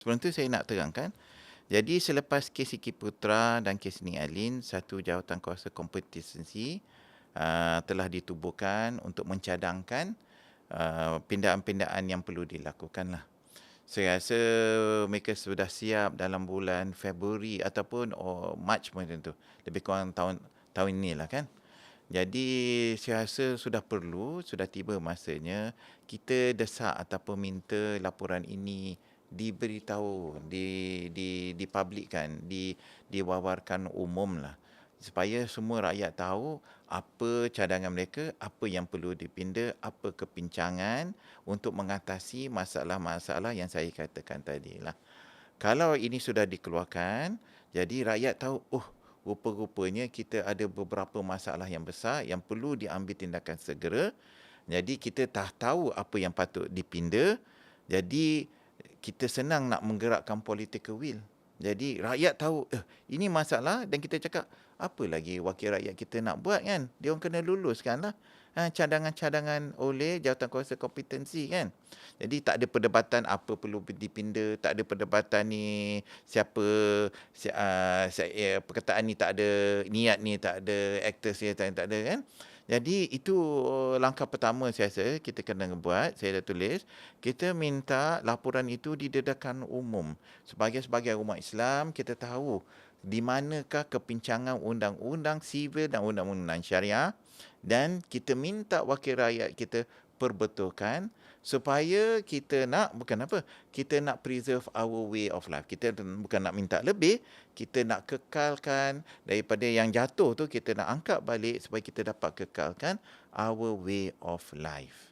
Sebelum tu saya nak terangkan, jadi selepas kes Iki Putra dan kes Ni Alin, satu jawatan kuasa kompetensi uh, telah ditubuhkan untuk mencadangkan uh, pindaan-pindaan yang perlu dilakukan lah. Saya rasa mereka sudah siap dalam bulan Februari ataupun oh, Mac macam tu. Lebih kurang tahun tahun inilah kan. Jadi saya rasa sudah perlu, sudah tiba masanya kita desak ataupun minta laporan ini diberitahu, di di dipublikkan, di diwawarkan umum lah supaya semua rakyat tahu apa cadangan mereka, apa yang perlu dipinda, apa kepincangan untuk mengatasi masalah-masalah yang saya katakan tadi lah. Kalau ini sudah dikeluarkan, jadi rakyat tahu, oh rupa-rupanya kita ada beberapa masalah yang besar yang perlu diambil tindakan segera. Jadi kita dah tahu apa yang patut dipinda. Jadi kita senang nak menggerakkan political will. Jadi rakyat tahu eh, ini masalah dan kita cakap apa lagi wakil rakyat kita nak buat kan. Dia orang kena luluskan lah ha, cadangan-cadangan oleh jawatan kuasa kompetensi kan. Jadi tak ada perdebatan apa perlu dipinda, tak ada perdebatan ni siapa si, uh, si, uh, perkataan ni tak ada niat ni tak ada actors ni tak, tak ada kan. Jadi itu langkah pertama saya rasa kita kena buat, saya dah tulis. Kita minta laporan itu didedakan umum. Sebagai sebagai umat Islam, kita tahu di manakah kepincangan undang-undang sivil dan undang-undang syariah dan kita minta wakil rakyat kita perbetulkan supaya kita nak bukan apa kita nak preserve our way of life. Kita bukan nak minta lebih kita nak kekalkan. Daripada yang jatuh tu kita nak angkat balik supaya kita dapat kekalkan our way of life